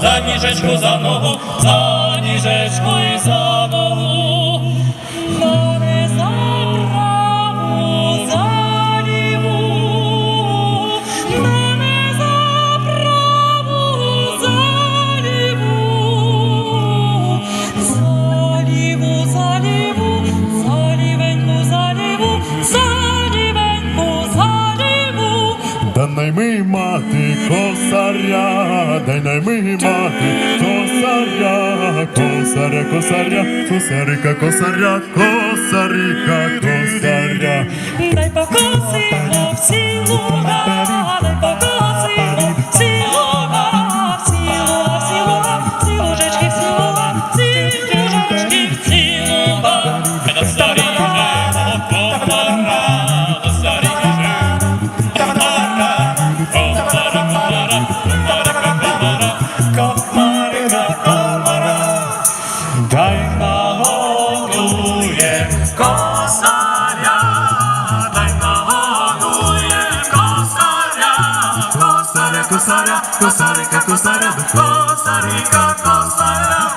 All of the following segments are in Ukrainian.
za Niżeczku, za nową, za Niżeczku i za nową. Найми мати косаря, дай найми мати косаря, косаря, косаря, косарика, косаря, косарика, косаря. Дай покосимо всі луга, дай покосимо всі луга, всі луга, всі луга, всі лужечки, всі луга, всі лужечки, Дай нагодує косаря, дай нагодує косаря, Косаря, косаря, косарика, косаря, косарика, косаря,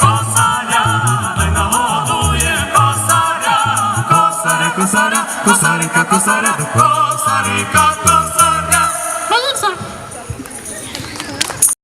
косаря, дай нагодує косаря, косаря, косаря, косарика, косаря, косаря.